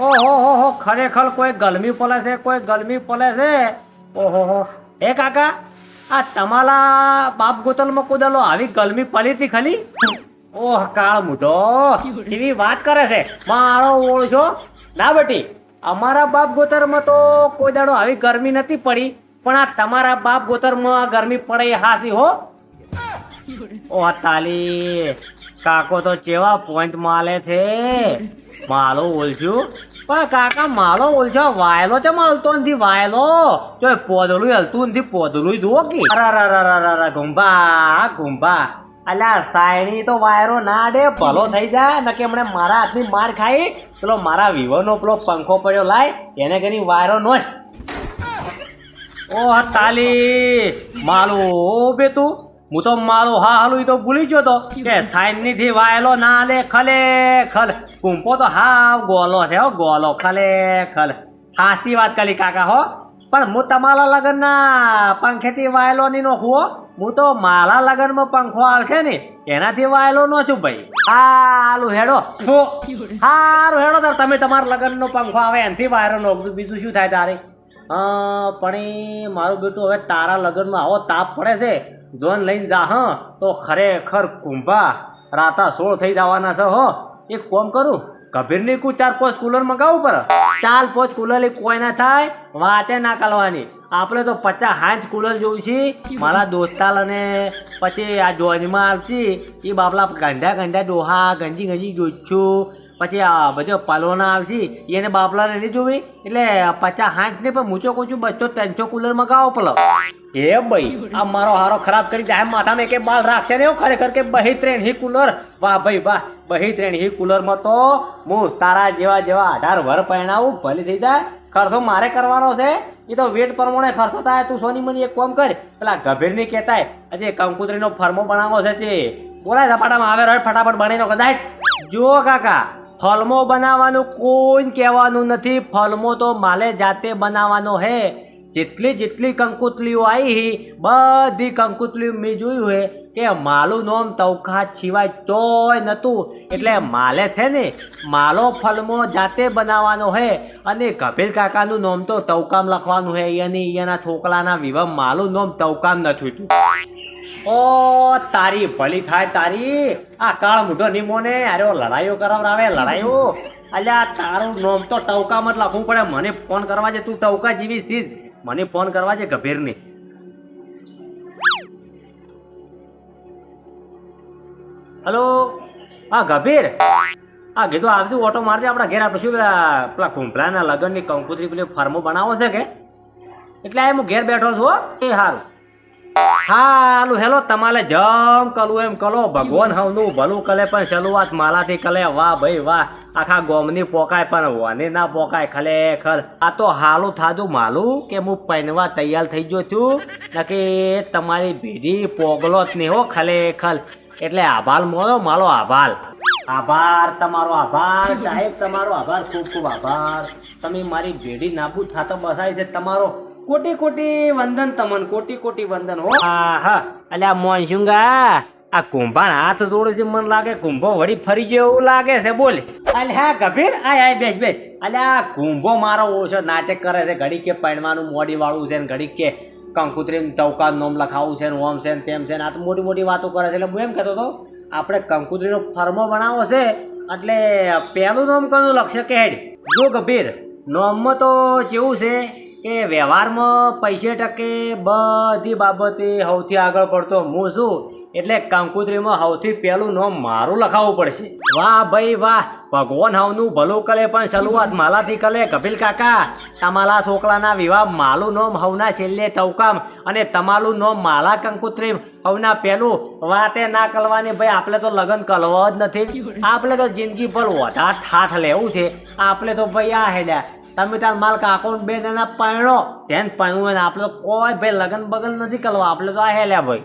ઓહો હો હો ખરેખર કોઈ ગલમી પલે છે, કોઈ ગલમી પલે છે? ઓહો એ કાકા, આ તમારા બાપ ગોતલમાં કુદલો આવી ગલમી પલી હતી ખલી ઓહ, કાળ મુઢો. જેવી વાત કરે છે, મારો ઓળશો. ના બેટી, અમારા બાપ ગોતરમાં તો કોઈ દાડો આવી ગરમી નથી પડી, પણ આ તમારા બાપ ગોતરમાં ગરમી પડે હાસી, હો. ઓ તાલી. કાકો તો ચેવા પોઈન્ટ માલે છે? માલો ઓલછું પણ કાકા માલો ઓલછો વાયલો છે માલતો નથી? વાયલો? જો પોદલું હલતું નથી પોદલું જુઓ કે. ગુંભા ગુંભા અલ્યા, સાયણી તો વાયરો ના દે, ભલો થઈ જાય નકે હમણે મારા હાથની માર ખાઈ. પેલો મારા વિવોનો પેલો પંખો પડ્યો લાય, એને કરી વાયરો નોશ. ઓહ, તાલી, માલું બે તું હું તો મારું હા હાલું તો ભૂલી ગયો તો. કે સાઈનથી વાયલો ના લે ખલે ખલ. કુંપો તો હાવ ગોલો છે હો, ગોલો ખલે ખલ. હાસી વાત કરી કાકા હો. પણ હું તમારા લગ્નના પંખેથી વાયલો નહીં નોખું હો તો મારા લગ્નમાં પંખો આવશે ને, એનાથી વાયલો નો છું ભાઈ. હાલું હેડો. હારું હેડો તાર. તમે તમારા લગ્નનો પંખો આવે, એનાથી વાયરો નો. બીજું શું થાય તારે? પણ મારું બેટું હવે તારા લગ્નમાં આવો તાપ પડે છે. જોન લઈને જા, હ. તો ખરેખર કુંભા રાતા સોળ થઈ જવાના છે, હો. એક કોમ કરું કબીરની કુ ચાર પાંચ કુલર મગાવું પર? ચાર પાંચ કુલર કોઈ ના થાય, વાતે ના કાલવાની આપણે તો પચાસ હાંચ કુલર જોયું છે. મારા દોસ્તાલ અને પછી આ જોજમાં આવશે એ બાપલા ગંધા ગંધા ડોહા ગંજી ગંજી જોઈશું પછી આ બધો પાલોના આવશી, એને બાપલાને નહીં જોવી? એટલે પચાસ હાંચ ને પણ મૂચો કોચું બસો ત્રણસો કુલર મગાવો પેલો. એ ભાઈ, આ મારો હારો ખરાબ કરી જાય માથામાં કે બાલ રાખશે ને એવું? ખરેખર કે બહી ત્રણ હી કુલર? વાહ ભાઈ વાહ બહી ત્રણ હી કુલરમાં તો હું તારા જેવા જેવા અઢાર વર પહેણાવું, ભલે થઈ જાય. ખર્ચો મારે કરવાનો છે. એ તો વેટ પ્રમાણે ખર્ચો થાય, તું સોની મની એક કોમ કર. પેલા ગભીરની કહેતાય, આજે કંકુતરીનો ફર્મો બનાવો છે તે બોલાય ઝપાટામાં, આવે રહે ફટાફટ બનાવીનો કદાચ. જુઓ કાકા ફલમો બનાવવાનું કોઈ કહેવાનું નથી. ફલમો તો માલે જાતે બનાવવાનો હે. જેટલી જેટલી કંકુતલીઓ આવી બધી કંકુતલીઓ મેં જોયું હે કે માલું નોમ તવખા સિવાય ચોય નહોતું. એટલે માલે છે ને, માલો ફલમો જાતે બનાવવાનો હે. અને કપિલ કાકાનું નોમ તો તવકામ લખવાનું હે. એની એના છોકરાના વિવાહ માલું નોમ તવકામ નથી ઓ, તારી ભલી થાય, તારી. આ કાળ મૂઢો નિમોને અરે ઓ, લડાઈઓ કરાવરાવે લડાઈઓ. અલ્યા તારું નોમ તો ટવકામ જ લખવું પડે. મને ફોન કરવા છે તું ટવકા જેવી સીધ મને ફોન કરવા છે ગભીરની હલો? હા, ગભીર? હા, કીધું આવજો, ઓટો મારજે આપણા ઘેર. આપણે શું પેલા પેલા કુંભલાના લગ્નની કંકુતરી પેલી ફર્મો બનાવો છે કે? એટલે હું ઘેર બેઠો છું એ સારું હાલું, હેલો, તમારે જમ કલું એમ કલો. ભગવાન હવનું ભલું કલે પણ શરૂઆત માલાથી કલે. વાહ ભાઈ વાહ, આખા ગોમની પોકાય પણ વને ના પોકાય ખરેખર આ તો હાલું થાજું માલું, કે હું પહેરવા તૈયાર થઈ ગયો છું. નકે તમારી ભેડી પોગલો જ નહીં હો ખરેખર એટલે આભાર મોરો મારો આભાર. આભાર, તમારો આભાર. સાહેબ, તમારો આભાર, ખૂબ ખૂબ આભાર. તમે મારી ભેડી નાબૂદ થતો બસાય છે તમારો. કોટી કોટી વંદન તમન કોટી કોટી વંદન હો. આહા હા આ મોનસુંગા આ કુંભાણ હાથ જોડે છે મને લાગે કુંભો વળી ફરી ગયો એવું લાગે છે બોલ. અલ્યા ગભીર? આય આય બેસ બેસ. અલ્યા કુંભો મારો ઓછો નાટક કરે છે ઘડી કે પડવાનું મોડી વાળું છે ને ઘડી કે કંકુત્રી ટવકા નોમ લખાવું છે ને ઓમ છે ને તેમ છે ને આ તો મોટી મોટી વાતો કરે છે. એટલે હું એમ કહેતો હતો આપણે કંકુત્રીનો ફર્મો બનાવો છે એટલે પહેલું નોમ કનું લક્ષ્ય કે હેડ? જો ગભીર નોમમાં તો જેવું છે કે વ્યવહારમાં પૈસે ટકે બધી બાબતે સૌથી આગળ પડતો હું છું. એટલે કંકુત્રીમાં સૌથી પહેલું નામ મારું લખાવવું પડશે. વાહ ભાઈ વાહ, ભગવાન હવનું ભલું કલે પણ શરૂઆત માલાથી કલે કપિલ કાકા. તમારા છોકરાના વિવાહ માલું નોમ હવના છેલ્લે તવકામ અને તમારું નોમ માલા કંકુત્રી હવના પહેલું વાતે ના કરવાની ભાઈ આપણે તો લગ્ન કરવા જ નથી. આપણે તો જિંદગી પર વધારે ઠાઠ લેવું છે. આપણે તો ભાઈ આ હેલ્યા તમે તાર માલ ને બે જણા પરણો. તેન પરણું અને આપણે કોઈ ભાઈ લગન બગન નથી કરવા આપણે તો આ હેલ્યા ભાઈ.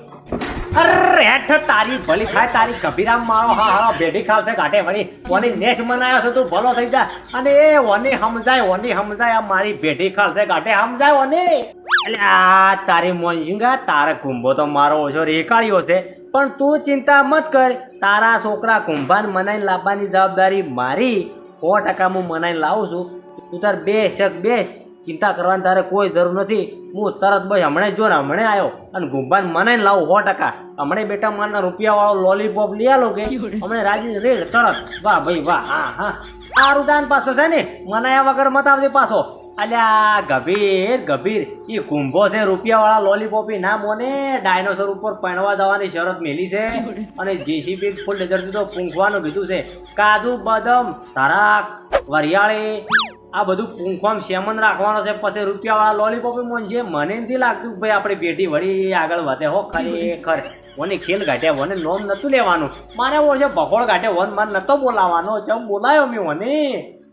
અરે, હેઠ તારી ભલી થાય, તારી કભીરામ મારો. હા હા ભેડી ખાવશે, ગાંઠે વળી ઓની નેશ મનાયો છે, તું ભલો થઈ જા. અને એ ઓની સમજાય ઓની સમજાય આ મારી ભેડી ખાવશે, ગાંઠે સમજાય ઓની. એટલે આ તારી મોંજિંગા તારે કુંભો તો મારો ઓછો રેકાળ્યો છે. પણ તું ચિંતા મત કર. તારા છોકરા કુંભાન મનાઈને લાવવાની જવાબદારી મારી. સો ટકા હું મનાઈને લાવું છું. તું તાર બેસ શક બેસ ચિંતા કરવાની તારે કોઈ જરૂર નથી. હું તરત બસ હમણાં જો ને હમણાં આવ્યો અને ગુંબાને મને લાવું સો ટકા. હમણાં બેટા મારના રૂપિયા વાળો લોલીપોપ લઈ આલો કે? હમણાં રાજી રેડ તરત. વાહ ભાઈ વાહ હા હા. આ દાન પાછો છે ને? મનાયા વગર મત આવજે પાછો. અલ્યા ગભીર ગભીર. એ કુંભો છે રૂપિયા વાળા લોલીપોપી ના મોને ડાયનોસોર ઉપર પણવા જવાની શરત મેલી છે. અને જેસીબી ફૂલ ડેજર તો પૂંખવાનું કીધું છે. કાજુ બદામ ધરાક વરિયાળી આ બધું પૂંખોમ સેમન રાખવાનો છે, પછી રૂપિયાવાળા લોલીપોપ લોલીપોપી મોન મને નથી લાગતું ભાઈ આપણી પેઢી વળી આગળ વધે. હો ખરેખર મને ખેલ ગાંઠ્યા વને નોમ નહોતું લેવાનું. મારે એવો છે ભગોળ ગાંઠે વન મારે નહોતો બોલાવાનો ચમ બોલાયો મેં વને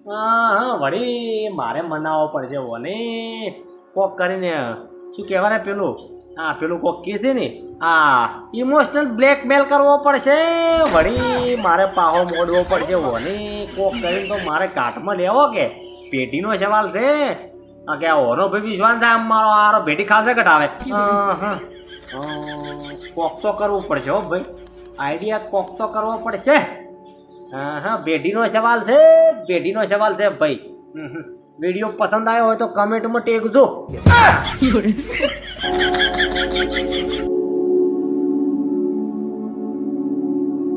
હા હા, વળી મારે મનાવવો પડશે વને કોક કરીને, શું કહેવાય પેલું? હા, પેલું કોક કે છે ને હા ઇમોશનલ બ્લેકમેલ કરવો પડશે. વળી મારે પાહો મોડવો પડશે વને કોક કરીને તો મારે કાટમાં લેવો કે? પેટીનો સવાલ છે? કે આ ભાઈ વિશ્વાસ થાય આમ મારો આરો ભેટી ખાશે કટાવે હા. હા અ, કોક તો કરવું પડશે હો ભાઈ. આઈડિયા કોક તો કરવો પડશે. હા હા ભેટીનો સવાલ છે પેઢીનો સવાલ છે ભાઈ. વીડિયો પસંદ આવ્યો હોય તો કમેન્ટમાં ટેકજો